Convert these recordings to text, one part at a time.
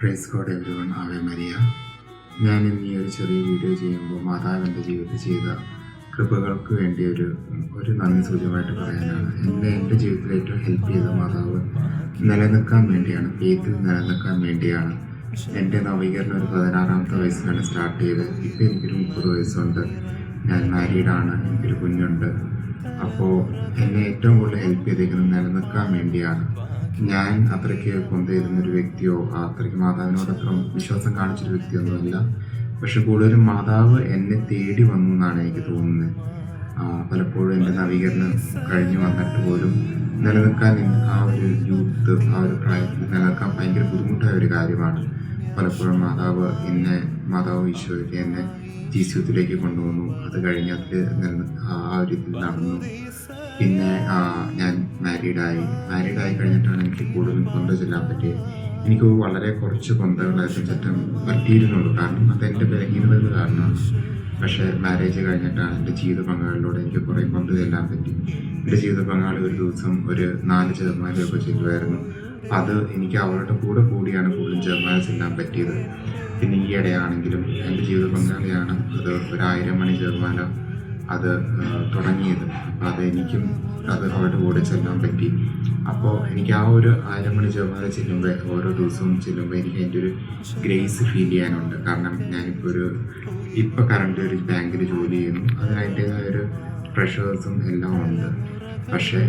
Praise God everyone Ave Maria ഞാൻ ഇന്ന് ഈ ഒരു ചെറിയ വീഡിയോ ചെയ്യുമ്പോൾ മാതാവ് എന്റെ ജീവിതത്തിൽ ചെയ്ത കൃപകൾക്ക് വേണ്ടി ഒരു ഒരു നന്ദി സൂചകമായിട്ട് പറയാനാണ്. എന്നെ എന്റെ ജീവിതത്തിൽ ഏറ്റവും ഹെൽപ്പ് ചെയ്ത മാതാവ് നിലനിൽക്കാൻ വേണ്ടിയാണ് ഫെയ്ത്തിൽ നിലനിൽക്കാൻ വേണ്ടിയാണ്. എന്റെ നവീകരണം ഒരു പതിനാറാമത്തെ വയസ്സിലാണ് സ്റ്റാർട്ട് ചെയ്തത്. ഇപ്പോൾ എനിക്കൊരു മുപ്പത് വയസ്സുണ്ട്. ഞാൻ മാരീഡാണ് എനിക്കൊരു കുഞ്ഞുണ്ട്. അപ്പോൾ എന്നെ ഏറ്റവും കൂടുതൽ ഹെൽപ്പ് ചെയ്തേക്കുന്നത് നിലനിൽക്കാൻ വേണ്ടിയാണ്. ഞാൻ അത്രയ്ക്ക് കൊണ്ടുവരുന്നൊരു വ്യക്തിയോ അത്രയ്ക്ക് മാതാവിനോട് അത്ര വിശ്വാസം കാണിച്ചൊരു വ്യക്തിയൊന്നുമല്ല പക്ഷെ കൂടുതലും മാതാവ് എന്നെ തേടി വന്നു എന്നാണ് എനിക്ക് തോന്നുന്നത്. പലപ്പോഴും എന്റെ നവീകരണം കഴിഞ്ഞു വന്നിട്ട് പോലും നിലനിൽക്കാൻ ആ ഒരു യൂത്ത് ആ ഒരു പ്രായത്തിൽ നിലനിൽക്കാൻ ഭയങ്കര ബുദ്ധിമുട്ടായ ഒരു കാര്യമാണ്. പലപ്പോഴും മാതാവ് എന്നെ മാതാവ് ഈശോയ്ക്ക് എന്നെ ജീസുത്തിലേക്ക് കൊണ്ടുവന്നു. അത് കഴിഞ്ഞ് അതിൽ ആ ഒരു ഇതിൽ നടന്നു. പിന്നെ ഞാൻ മാരീഡായി മാരീഡായി കഴിഞ്ഞിട്ടാണ് എനിക്ക് കൂടുതലും കൊന്ത ചെല്ലാൻ പറ്റിയത്. എനിക്ക് വളരെ കുറച്ച് കൊന്തകളായിരുന്നു ചുറ്റും പറ്റിയിരുന്നുള്ളൂ. കാരണം അതെന്റെ ബലഹീനതകൾ കാരണം പക്ഷേ മാരേജ് കഴിഞ്ഞിട്ടാണ് എന്റെ ജീവിത പങ്കാളിലൂടെ എനിക്ക് കുറേ കൊന്ത ചെല്ലാൻ പറ്റി. എന്റെ ജീവിത പങ്കാളി ഒരു ദിവസം ഒരു നാല് ശതമാനമൊക്കെ ചെല്ലുമായിരുന്നു. അത് എനിക്ക് അവരുടെ കൂടെ കൂടിയാണ് കൂടുതലും ചെറുമാല ചെല്ലാൻ പറ്റിയത്. പിന്നെ ഈ ഇടയാണെങ്കിലും എന്റെ ജീവിത പങ്കാളിയാണ് അത് ഒരായിരം മണി ചെറുമാല അത് തുടങ്ങിയത്. അത് എനിക്കും അത് അവരുടെ കൂടെ ചെല്ലാൻ പറ്റി. അപ്പോൾ എനിക്ക് ആ ഒരു ആയിരം മണി ചെവ്വാറ് ചെല്ലുമ്പോൾ ഓരോ ദിവസവും ചെല്ലുമ്പോൾ എനിക്ക് എന്റെ ഒരു ഗ്രേസ് ഫീൽ ചെയ്യാനുണ്ട്. കാരണം ഞാനിപ്പോൾ ഒരു ഇപ്പോൾ കറണ്ട് ഒരു ബാങ്കിൽ ജോലി ചെയ്യുന്നു. അതിന് അതിന്റേതായ ഒരു പ്രഷേഴ്സും എല്ലാം ഉണ്ട്. പക്ഷേ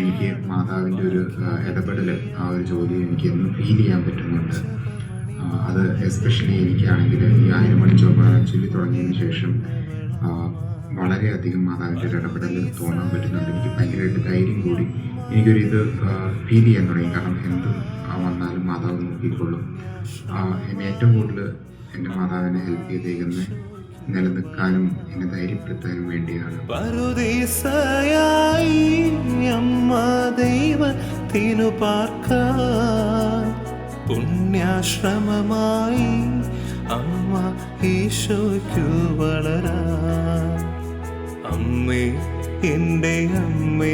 എനിക്ക് മാതാവിന്റെ ഒരു ഇടപെടൽ ആ ഒരു ജോലി എനിക്ക് എന്നും ഫീൽ ചെയ്യാൻ പറ്റുന്നുണ്ട്. അത് എസ്പെഷ്യലി എനിക്കാണെങ്കിൽ ഈ ആയിരം മണി ചൊവ്വ ചൊല്ലി തുടങ്ങിയതിന് ശേഷം വളരെയധികം മാതാവിന്റെ ഒരു ഇടപെടൽ തോന്നാൻ പറ്റുന്നുണ്ട്. എനിക്ക് ഭയങ്കരമായിട്ട് ധൈര്യം കൂടി എനിക്കൊരു ഇത് ഫീൽ ചെയ്യാൻ തുടങ്ങി. കാരണം എന്ത് വന്നാലും മാതാവ് നോക്കിക്കൊള്ളും എന്നെ ഏറ്റവും കൂടുതൽ എന്റെ മാതാവിനെ ഹെൽപ്പ് ചെയ്തേക്കുന്നത് നിലനിൽക്കാനും എന്നെ ധൈര്യപ്പെടുത്താനും വേണ്ടിയാണ്. പുണ്യാശ്രമമായി അമ്മ ഈശോയ്ക്കു വളരാൻ അമ്മേ എന്റെ അമ്മേ.